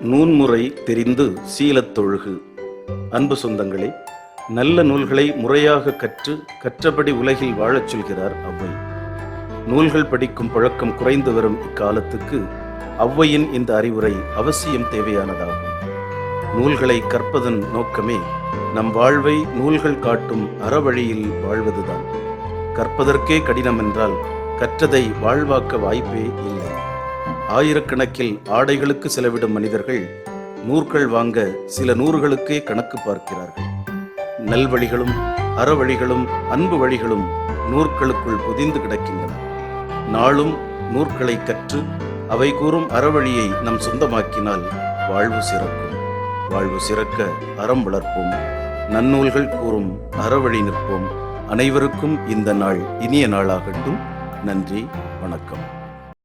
நூன்முறை தெரிந்து சீலத் தொழுகு. அன்பு சொந்தங்களே நல்ல நூல்களை முறையாக கற்று கற்றபடி உலகில் வாழச் சொல்கிறார் அவ்வை. நூல்கள் படிக்கும் பழக்கம் குறைந்து வரும் இக்காலத்துக்கு ஔவையின் இந்த அறிவுரை அவசியம் தேவையானதாகும். நூல்களை கற்பதன் நோக்கமே நம் வாழ்வை நூல்கள் காட்டும் அறவழியில் வாழ்வதுதான். கற்பதற்கே கடினம் என்றால் கற்றதை வாழ்வாக்க வாய்ப்பே இல்லை. ஆயிரக்கணக்கில் ஆடைகளுக்கு செலவிடும் மனிதர்கள் நூற்கள் வாங்க சில நூறுகளுக்கே கணக்கு பார்க்கிறார்கள். நல்வழிகளும் அறவழிகளும் அன்பு வழிகளும் நூற்களுக்குள் புதிந்து கிடக்கின்றன. நாளும் நூற்களை கற்று அவை கூறும் அறவழியை நம் சொந்தமாக்கினால் வாழ்வு சிறக்கும். வாழ்வு சிறக்க அறம் வளர்ப்போம். நன்னூல்கள் கூறும் அறவழி நிற்போம். அனைவருக்கும் இந்த நாள் இனிய நாளாகட்டும். நன்றி வணக்கம்.